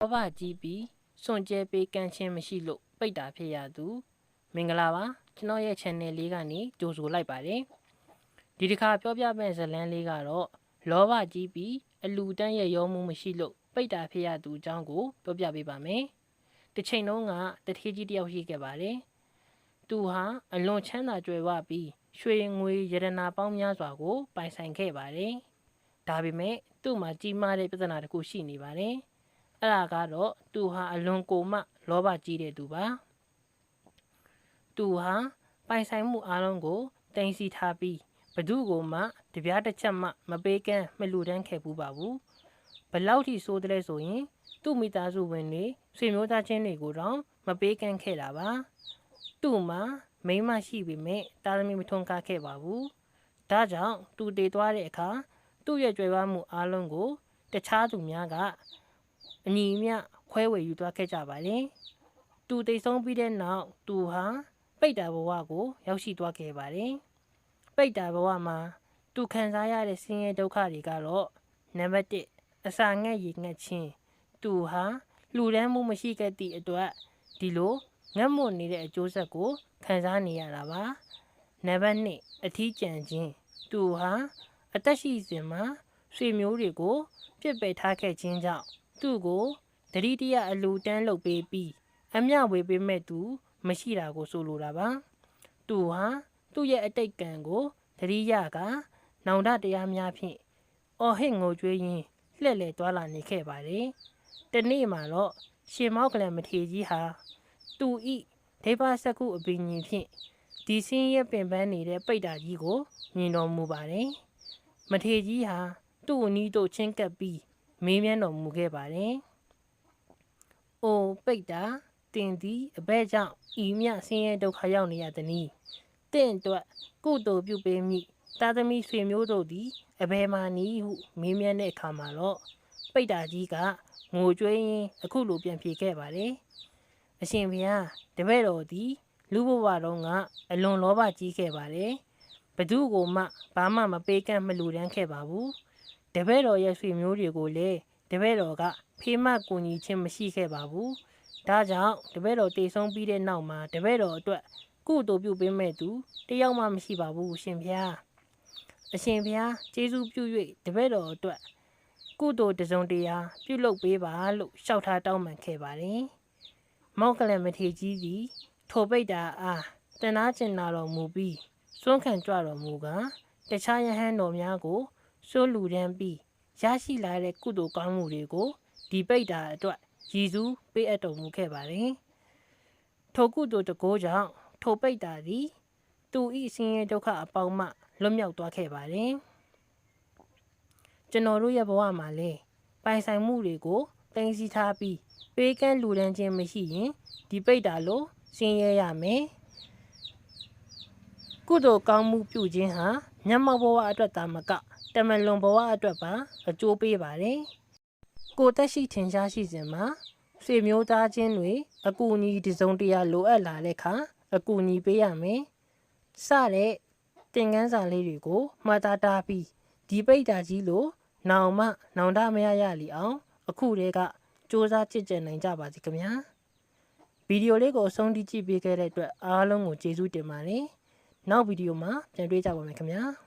လောဘကြီးပြီးစွန့်ကြဲပေးကမ်းခြင်းမရှိလို့ပိတ်တာဖြစ်ရသူမင်္ဂလာပါကျွန်တော်ရဲ့ channel လေးကနေကြိုဆိုလိုက်ပါတယ်ဒီတစ်ခါပြောပြမယ့်ဇာတ်လမ်းလေးကတော့လောဘကြီးပြီးအလူတန်းရဲ့ရောမှုမရှိလို့ပိတ်တာဖြစ်ရသူအကြောင်းကိုပြောပြပေးပါမယ်တစ်ချိန်လုံးကတထေးကြီးတယောက်ရှိခဲ့ပါတယ်သူဟာအလွန်ချမ်းသာကြွယ်ဝပြီးရွှေငွေရတနာပေါင်းများစွာကို ပိုင်ဆိုင်ခဲ့ပါတယ်ဒါပေမဲ့သူ့မှာကြီးမားတဲ့ပြဿနာတစ်ခုရှိနေပါတယ်။ အဲ့ဒါကတော့သူဟာအလွန်ကိုမှလောဘကြီးတဲ့သူပါ။သူဟာပိုင်ဆိုင်မှုအလုံးကိုတင်စီထားပြီးဘသူ့ကိုမှတပြားတစ်ချက်မှမပေးကမ်းမလူတန်းခဲ့ဘူးပါဘူး။ဘလောက်ထိဆိုးတဲ့လဲဆိုရင် သူ့မိသားစုဝင်တွေဆွေမျိုးသားချင်းတွေကိုတော့မပေးကမ်းခဲ့တာပါ။သူ့မှာမိန်းမရှိပေမဲ့တာသမီမထွန်းကားခဲ့ပါဘူး။ဒါကြောင့်သူတည်သွားတဲ့အခါသူ့ရဲ့ကြွယ်ဝမှုအလုံးကို တခြားသူများက အညီအမျှခွဲဝေယူသွားခဲ့ကြပါတယ်။သူတိတ်ဆုံးပြီးတဲ့နောက်သူဟာပိတ်တာဘဝကို ရောက်ရှိသွားခဲ့ပါတယ်။ပိတ်တာဘဝမှာသူခံစားရတဲ့ဆင်းရဲဒုက္ခတွေကတော့နံပါတ်1အစာငတ်ရည်ငတ်ခြင်းသူဟာလူဒန်းမှုမရှိခဲ့သည့်အတွက်ဒီလိုငတ်မွတ်နေတဲ့အကျိုးဆက်ကိုခံစားနေရတာပါ။နံပါတ်2အထီးကျန်ခြင်းသူဟာအသက်ရှိစဉ်မှာဆွေမျိုးတွေကိုပြစ်ပယ်ထားခဲ့ခြင်းကြောင့် သူ့ကိုတတိတရအလူတန်းလုပ်ပေးပြီးအမျှဝေပေးမဲ့သူ မရှိတာကိုဆိုလိုတာပါသူဟာသူ့ရဲ့အတိတ်ကံကိုတတိယကနောင်တတရားများဖြင့်အော်ဟစ်ငိုကြွေးရင်းလှည့်လည်သွားလာနေခဲ့ပါတယ်တနေ့မှာတော့ရှင်မောက်ကလန်မထေကြီးဟာသူဤဒေဝစကုအပင်ကြီးဖြင့်ဒီစင်းရဲ့ပင်ပန်းနေတဲ့ပိတ်တာကြီးကိုမြင်တော်မူပါတယ်မထေကြီးဟာသူ့အနီးတို့ချင်းကပ်ပြီး မေးမြန်းတော်မူခဲ့ပါတယ်။အိုပိတ်တာတင်သည်အဘဲကြောင့်ဤမြဆင်းရဲဒုက္ခရောက်နေရသည်နီ။တင့်အတွက်ကုသိုလ်ပြုပေးမိတာသမီဆွေမျိုးတို့သည်အဘဲမာနီဟုမေးမြန်းတဲ့အခါမှာတော့ပိတ်တာကြီးကငိုကြွေးရင်းအခုလိုပြန်ဖြေခဲ့ပါတယ်။အရှင်ဘုရားတပည့်တော်သည်လူဘဝတုန်းကအလွန်လောဘကြီးခဲ့ပါတယ်။ဘသူကိုမှဘာမှမပေးကမ်းမလူတန်းခဲ့ပါဘူး။ တပည့်တော်ရဲ့ဆွေမျိုးတွေကိုလည်းတပည့်တော်ကဖေးမကူညီခြင်းမရှိခဲ့ပါဘူး။ဒါကြောင့်တပည့်တော်တည်ဆုံးပြီးတဲ့နောက်မှာတပည့်တော်အတွက်ကုသိုလ်ပြုပေးမဲ့သူတယောက်မှမရှိပါဘူးရှင်ဖျား။အရှင်ဖျားကျေးဇူးပြု၍တပည့်တော်အတွက်ကုသိုလ်တစုံတရာပြုလုပ်ပေးပါလို့လျှောက်ထားတောင်းပန်ခဲ့ပါတယ်။မောက်ကလမထေကြီးသည်ထိုပိတ်တာအားတနာကျင်နာတော်မူပြီးစွန့်ခံကြတော်မူကတခြားယဟန်တော်များကို စိုးလူတန်းပြီးရရှိလာတဲ့ကုသိုလ်ကောင်းမှုတွေကိုဒီပိတ်တာအတွက်ရည်စူးပေးအပ်တော်မူခဲ့ပါတယ်။ထိုကုသိုလ်တကိုးကြောင့်ထိုပိတ်တာသည် သူဤဆင်းရဲဒုက္ခအပေါင်းမှလွတ်မြောက်သွားခဲ့ပါတယ်။ကျွန်တော်တို့ရဲ့ဘဝမှာလည်းပိုင်ဆိုင်မှုတွေကိုတင်စီထားပြီးပေးကမ်းလူတန်းခြင်းမရှိရင်ဒီပိတ်တာလို့ဆင်းရဲရမယ်။ကုသိုလ်ကောင်းမှုပြုခြင်းဟာမျက်မှောက်ဘဝအတွက်သာမက တမလွန်ဘဝအတွက်ပါအကျိုးပေးပါတယ်။ကိုတက်ရှိထင်ရှားရှိစဉ်မှာဆွေမျိုးသားချင်းတွေအကူအညီတစုံတရာလိုအပ်လာတဲ့အခါအကူအညီပေးရမယ်။စတဲ့တင်ကန်းစာလေးတွေကိုမှတ်သားထားပြီးဒီပိတ်တာကြီးလိုနောင်မှနောင်တမရရလီအောင် အခုတည်းကစူးစမ်းကြည့်ကြနိုင်ကြပါစီခင်ဗျာ။ဗီဒီယိုလေးကိုအဆုံးထိကြည့်ပေးခဲ့တဲ့အတွက်အားလုံးကိုကျေးဇူးတင်ပါတယ်။နောက်ဗီဒီယိုမှာပြန်တွေ့ကြပါမယ်ခင်ဗျာ။